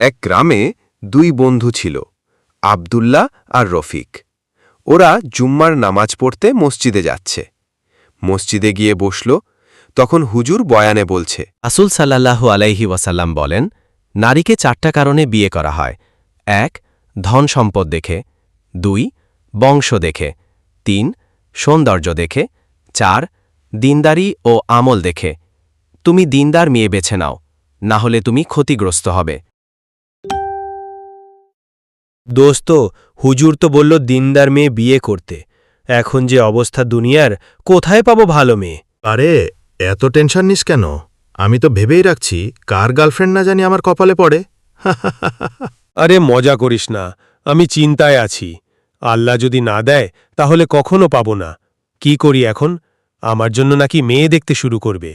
এক গ্রামে দুই বন্ধু ছিল, আবদুল্লাহ আর রফিক। ওরা জুম্মার নামাজ পড়তে মসজিদে যাচ্ছে। মসজিদে গিয়ে বসল, তখন হুজুর বয়ানে বলছে আসুল সাল্লাল্লাহু আলাইহি ওয়াসাল্লাম বলেন, নারীকে চারটা কারণে বিয়ে করা হয়। এক, ধন সম্পদ দেখে। দুই, বংশ দেখে। তিন, সৌন্দর্য দেখে। চার, দিনদারি ও আমল দেখে। তুমি দিনদার মেয়ে বেছে নাও, না হলে তুমি ক্ষতিগ্রস্ত হবে। দোস্ত হুজুর তো বলল দিনদার মেয়ে বিয়ে করতে। এখন যে অবস্থা দুনিয়ার কোথায় পাবো ভালো মেয়ে? আরে এত টেনশন নিস কেন? আমি তো ভেবেই রাখছি কার গার্লফ্রেন্ড না জানি আমার কপালে পড়ে। আরে মজা করিস না আমি চিন্তায় আছি। আল্লাহ যদি না দেয় তাহলে কখনো পাবো না। কি করি এখন? আমার জন্য নাকি মেয়ে দেখতে শুরু করবে।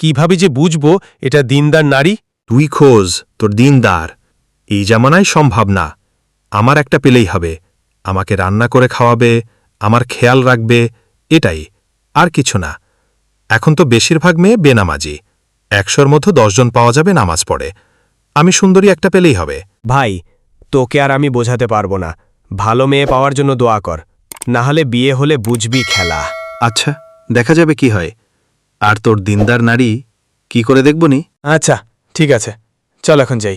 কীভাবে যে বুঝব এটা দিনদার নারী? তুই খোঁজ তোর দিনদার। এই জামানায় সম্ভব না। আমার একটা পেলেই হবে। আমাকে রান্না করে খাওয়াবে আমার খেয়াল রাখবে এটাই আর কিছু না। এখন তো বেশিরভাগ মেয়ে বেনামাজি। একশোর মধ্যে দশজন পাওয়া যাবে নামাজ পড়ে। আমি সুন্দরী একটা পেলেই হবে। ভাই তোকে আর আমি বোঝাতে পারব না। ভালো মেয়ে পাওয়ার জন্য দোয়া কর। না হলে বিয়ে হলে বুঝবি খেলা। আচ্ছা দেখা যাবে কি হয়। আর তোর দিনদার নারী কি করে দেখবনি আচ্ছা ঠিক আছে। চল এখন যাই।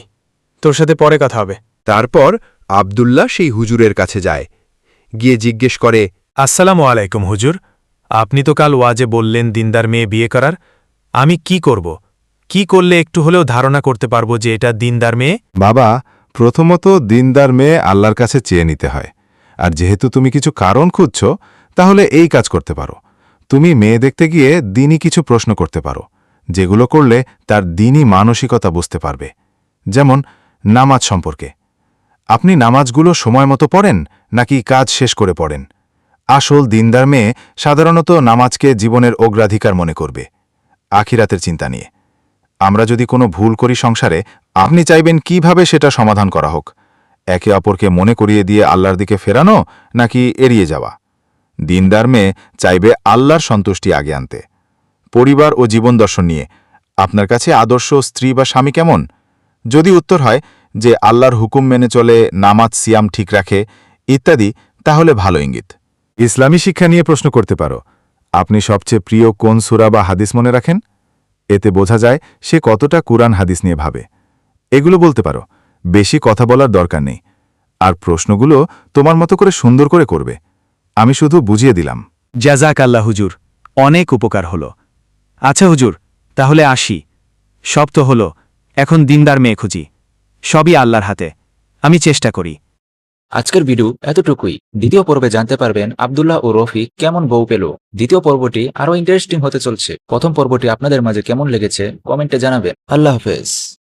তোর সাথে পরে কথা হবে। তারপর আবদুল্লাহ সেই হুজুরের কাছে যায়। গিয়ে জিজ্ঞেস করে আসসালামু আলাইকুম হুজুর আপনি তো কাল ওয়াজে বললেন দিনদার মেয়ে বিয়ে করার আমি কি করব? কি করলে একটু হলেও ধারণা করতে পারব যে এটা দিনদার মেয়ে? বাবা প্রথমত দিনদার মেয়ে আল্লাহর কাছে চেয়ে নিতে হয়। আর যেহেতু তুমি কিছু কারণ খুঁজছ তাহলে এই কাজ করতে পারো। তুমি মেয়ে দেখতে গিয়ে দিনই কিছু প্রশ্ন করতে পারো যেগুলো করলে তার দিনই মানসিকতা বুঝতে পারবে। যেমন নামাজ সম্পর্কে। আপনি নামাজগুলো সময় মতো পড়েন নাকি কাজ শেষ করে পড়েন? আসল দিনদার মেয়ে সাধারণত নামাজকে জীবনের অগ্রাধিকার মনে করবে। আখিরাতের চিন্তা নিয়ে। আমরা যদি কোনো ভুল করি সংসারে, আপনি চাইবেন কীভাবে সেটা সমাধান করা হোক? একে অপরকে মনে করিয়ে দিয়ে আল্লাহর দিকে ফেরানো নাকি এড়িয়ে যাওয়া? দিনদার মেয়ে চাইবে আল্লাহর সন্তুষ্টি আগে আনতে। পরিবার ও জীবন দর্শন নিয়ে। আপনার কাছে আদর্শ স্ত্রী বা স্বামী কেমন? যদি উত্তর হয় যে আল্লাহর হুকুম মেনে চলে, নামাজ, সিয়াম ঠিক রাখে, ইত্যাদি, তাহলে ভালো ইঙ্গিত। ইসলামী শিক্ষা নিয়ে প্রশ্ন করতে পারো। আপনি সবচেয়ে প্রিয় কোন সুরা বা হাদিস মনে রাখেন? এতে বোঝা যায় সে কতটা কুরআন হাদিস নিয়ে ভাবে। এগুলো বলতে পারো। বেশি কথা বলার দরকার নেই। আর প্রশ্নগুলো তোমার মতো করে সুন্দর করে করবে। আমি শুধু বুঝিয়ে দিলাম। জাজাক আল্লাহ হুজুর, অনেক উপকার হলো। আচ্ছা হুজুর, তাহলে আসি। সব তো হলো, এখন দিনদার মেয়ে খুঁজি। সবই আল্লাহর হাতে। আমি চেষ্টা করি। আজকের ভিডিও এতটুকুই। দ্বিতীয় পর্বে জানতে পারবেন আবদুল্লাহ ও রফি কেমন বউ পেল। দ্বিতীয় পর্বটি আরও ইন্টারেস্টিং হতে চলছে। প্রথম পর্বটি আপনাদের মাঝে কেমন লেগেছে কমেন্টে জানাবেন। আল্লাহ হাফেজ।